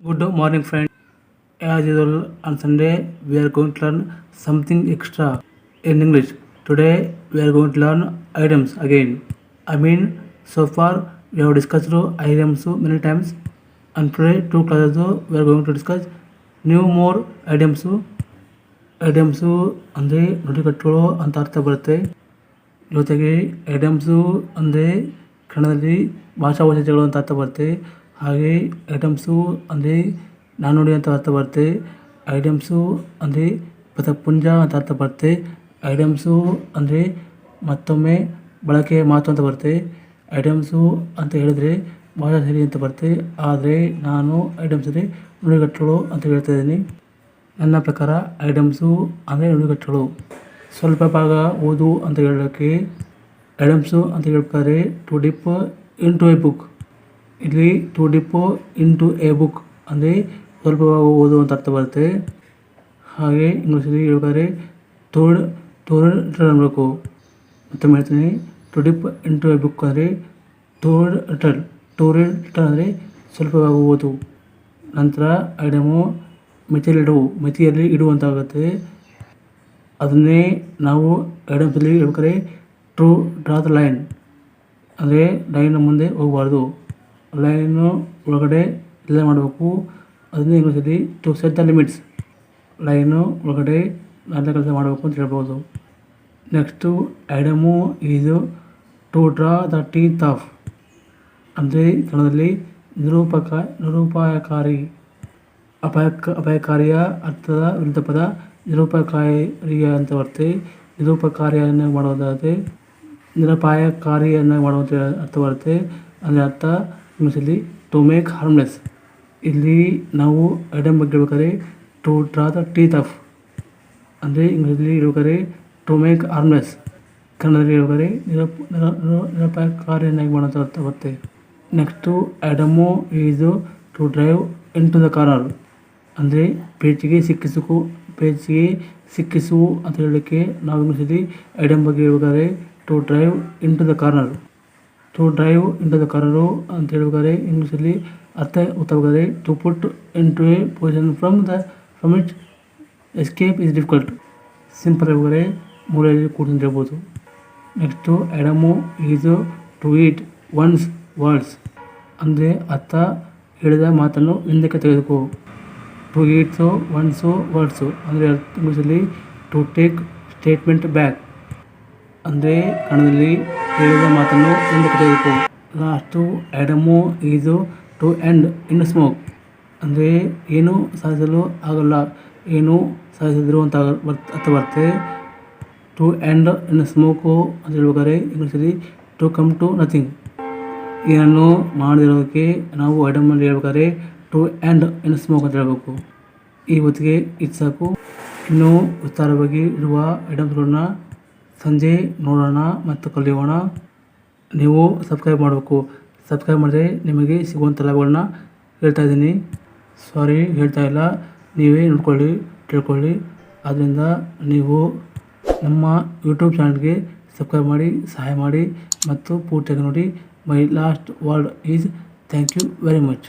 Good morning, friend. As usual, on Sunday, we are going to learn something extra in English. Today, we are going to learn items again. I mean, so far, we have discussed items many times, and today, two classes, we are going to discuss new more items. ಐಡಮ್ಸು ಅಂದರೆ ನುಡಿಗಟ್ಟುಗಳು ಅಂತ ಅರ್ಥ ಬರುತ್ತೆ ಜೊತೆಗೆ items ಅಂದರೆ ಕನ್ನಡದಲ್ಲಿ ಭಾಷಾ ವೈಶಿಷ್ಟ್ಯಗಳು ಅಂತ ಅರ್ಥ ಬರುತ್ತೆ ಹಾಗೆ ಐಟಮ್ಸು ಅಂದರೆ ನಾಣ್ಣುಡಿ ಅಂತ ಅರ್ಥ ಬರುತ್ತೆ. ಐಟಮ್ಸು ಅಂದರೆ ಪದಪುಂಜ ಅಂತ ಅರ್ಥ ಬರುತ್ತೆ. ಐಟಮ್ಸು ಅಂದರೆ ಮತ್ತೊಮ್ಮೆ ಬಳಕೆ ಮಾತು ಅಂತ ಬರುತ್ತೆ. ಐಟಮ್ಸು ಅಂತ ಹೇಳಿದ್ರೆ ಭಾಷಾ ಸರಿ ಅಂತ ಬರುತ್ತೆ. ಆದರೆ ನಾನು ಐಟಮ್ಸ್ ಅಂದರೆ ನುಡಿಗಟ್ಟುಗಳು ಅಂತ ಹೇಳ್ತಾ ಇದ್ದೀನಿ. ನನ್ನ ಪ್ರಕಾರ ಐಟಮ್ಸು ಅಂದರೆ ನುಡಿಗಟ್ಟುಗಳು ಸ್ವಲ್ಪ ಭಾಗ ಓದು ಅಂತ ಹೇಳೋಕ್ಕೆ, ಐಟಮ್ಸು ಅಂತ ಹೇಳ್ಬೇಕಾದ್ರೆ to dip into a book. ಇಲ್ಲಿ to dip into a book ಅಂದರೆ ಸ್ವಲ್ಪ ಓದು ಅಂತ ಅರ್ಥ ಬರುತ್ತೆ. ಹಾಗೆ ಇಂಗ್ಲೀಷಲ್ಲಿ ಹೇಳ್ಬೇಕಾದ್ರೆ ತೋಡ್ ತೋರ್ಡ್ ರಿಟರ್ನ್ ಅನ್ನಬೇಕು ಮತ್ತೆ ಹೇಳ್ತೀನಿ to dip into a book ಅಂದರೆ ತೋಡ್ ರಿಟರ್ನ್ ಟೂರಿ ರಿಟರ್ನ್ ಅಂದರೆ ಸ್ವಲ್ಪ ಓದು. ನಂತರ ಐಡಮು ಮಿತಿಯಲ್ಲಿ ಇಡುವು ಮಿತಿಯಲ್ಲಿ ಇಡುವಂತಾಗುತ್ತೆ. ಅದನ್ನೇ ನಾವು ಐಡಮ್ಸಲ್ಲಿ ಹೇಳ್ಬೇಕಾದ್ರೆ ಟ್ರೂ ಡ್ರಾ ದ ಲೈನ್ ಅಂದರೆ ಲೈನ್ ಮುಂದೆ ಹೋಗಬಾರ್ದು. ಲೈನು ಒಳಗಡೆ ಇಲ್ಲೇ ಮಾಡಬೇಕು. ಅದನ್ನೇ ಇಂಗ್ಲೀಷಲ್ಲಿ to set the limits line ಒಳಗಡೆ ನಾಲ್ಕು ಕೆಲಸ ಮಾಡಬೇಕು ಅಂತ ಹೇಳ್ಬೋದು. ನೆಕ್ಸ್ಟು ಐಡಮು ಇದು to draw the teeth of ಅಂದರೆ ಕನ್ನಡದಲ್ಲಿ ನಿರೂಪಕ, ನಿರೂಪಾಯಕಾರಿ. ಅಪಾಯಕ, ಅಪಾಯಕಾರಿಯ ಅರ್ಥದ ವಿರುದ್ಧ ಪದ ನಿರೂಪಕಾರಿಯ ಅಂತ ಬರುತ್ತೆ. ನಿರೂಪಕಾರಿಯನ್ನು ಮಾಡುವುದಾದರೆ ನಿರಪಾಯಕಾರಿಯನ್ನು ಮಾಡುವಂಥ ಅರ್ಥ ಬರುತ್ತೆ. ಅಂದರೆ ಅರ್ಥ ಇಂಗ್ಲೀಷಲ್ಲಿ ಟು ಮೇಕ್ ಹಾರ್ಮ್ಲೆಸ್ ಇಲ್ಲಿ ನಾವು ಐಟಮ್ ಬಗ್ಗೆ ಹೇಳ್ಬೇಕಾದ್ರೆ to draw the teeth of ಅಂದರೆ ಇಂಗ್ಲೀಷಲ್ಲಿ ಹೇಳ್ಬೇಕಾದ್ರೆ ಟು ಮೇಕ್ ಹಾರ್ಮ್ಲೆಸ್ ಕನ್ನಡದಲ್ಲಿ ಹೇಳ್ಬೇಕಾದ್ರೆ ನಿರಪ ನಿರಪಾಯಕಾರಿಯನ್ನಾಗಿ ಕಾರ್ಯನಾಗಿ ಬರುತ್ತೆ. Next item is to drive into the corner ಅಂದರೆ ಪೇಚಿಗೆ ಸಿಕ್ಕಿಸುಕು ಪೇಚಿಗೆ ಸಿಕ್ಕಿಸು ಅಂತ ಹೇಳಲಿಕ್ಕೆ ನಾವು ಇಂಗ್ಲೀಷಲ್ಲಿ ಐಡಮ್ ಬಗ್ಗೆ ಹೇಳ್ಬೇಕಾದ್ರೆ to drive into the corner to drive into the corner ಅಂತ ಹೇಳ್ಬೇಕಾದ್ರೆ ಇಂಗ್ಲೀಷಲ್ಲಿ ಅರ್ಥ ಗೊತ್ತಾಗಬೇಕಾದ್ರೆ to put into a position from the from it escape is difficult simple ಹೇಳ್ಬೇಕಾದ್ರೆ ಮೂಲೆಯಲ್ಲಿ ಅಂತ ಹೇಳ್ಬೋದು next idiom is to eat one's words ಅಂದರೆ ಅರ್ಥ ಹೇಳಿದ ಮಾತನ್ನು ಹಿಂದಕ್ಕೆ ತೆಗೆದುಕೋ. ಟು ಈಟ್ಸು ಒನ್ಸು ವರ್ಡ್ಸು ಅಂದರೆ ಇಂಗ್ಲೀಷಲ್ಲಿ ಟು ಟೇಕ್ ಸ್ಟೇಟ್ಮೆಂಟ್ ಬ್ಯಾಕ್ ಅಂದರೆ ಕನ್ನಡದಲ್ಲಿ ಹೇಳಿದ ಮಾತನ್ನು ಎಂದು ಕರೆಯಬೇಕು ಲಾಸ್ಟು ಎಡಮು ಈಜು ಟು ಎಂಡ್ ಇನ್ ಸ್ಮೋಕ್ ಅಂದರೆ ಏನೂ ಸಾಧಿಸಲು ಆಗಲ್ಲ, ಏನೂ ಸಾಧಿಸಿದ್ರು ಅಂತ ಅರ್ಥ ಬರುತ್ತೆ ಟು ಎಂಡ್ ಇನ್ ಸ್ಮೋಕು ಅಂತ ಹೇಳ್ಬೇಕಾದ್ರೆ ಇಂಗ್ಲೀಷಲ್ಲಿ ಟು ಕಮ್ ಟು ನಥಿಂಗ್ ಏನನ್ನು ಮಾಡದಿರೋದಕ್ಕೆ ನಾವು ಐಟಮಲ್ಲಿ ಹೇಳ್ಬೇಕಾದ್ರೆ ಟು ಎಂಡ್ ಇನ್ ಸ್ಮೋಕ್ ಅಂತ ಹೇಳಬೇಕು. ಈ ಹೊತ್ತಿಗೆ ಇದು ಸಾಕು. ಇನ್ನೂ ವಿಸ್ತಾರವಾಗಿ ಇರುವ ಐಟಮ್ಸ್ಗಳನ್ನ ಸಂಜೆ ನೋಡೋಣ ಮತ್ತು ಕಲಿಯೋಣ. ನೀವು ಸಬ್ಸ್ಕ್ರೈಬ್ ಮಾಡಬೇಕು. ಸಬ್ಸ್ಕ್ರೈಬ್ ಮಾಡಿದ್ರೆ ನಿಮಗೆ ಸಿಗುವಂಥ ಲಾಭಗಳನ್ನ ಹೇಳ್ತಾ ಇದ್ದೀನಿ. ಸಾರಿ ಹೇಳ್ತಾ ಇಲ್ಲ. ನೀವೇ ನೋಡ್ಕೊಳ್ಳಿ, ತಿಳ್ಕೊಳ್ಳಿ. ಆದ್ದರಿಂದ ನೀವು ನಮ್ಮ ಯೂಟ್ಯೂಬ್ ಚಾನಲ್ಗೆ ಸಬ್ಸ್ಕ್ರೈಬ್ ಮಾಡಿ, ಸಹಾಯ ಮಾಡಿ ಮತ್ತು ಪೂರ್ತಿಯಾಗಿ ನೋಡಿ. My last word is thank you very much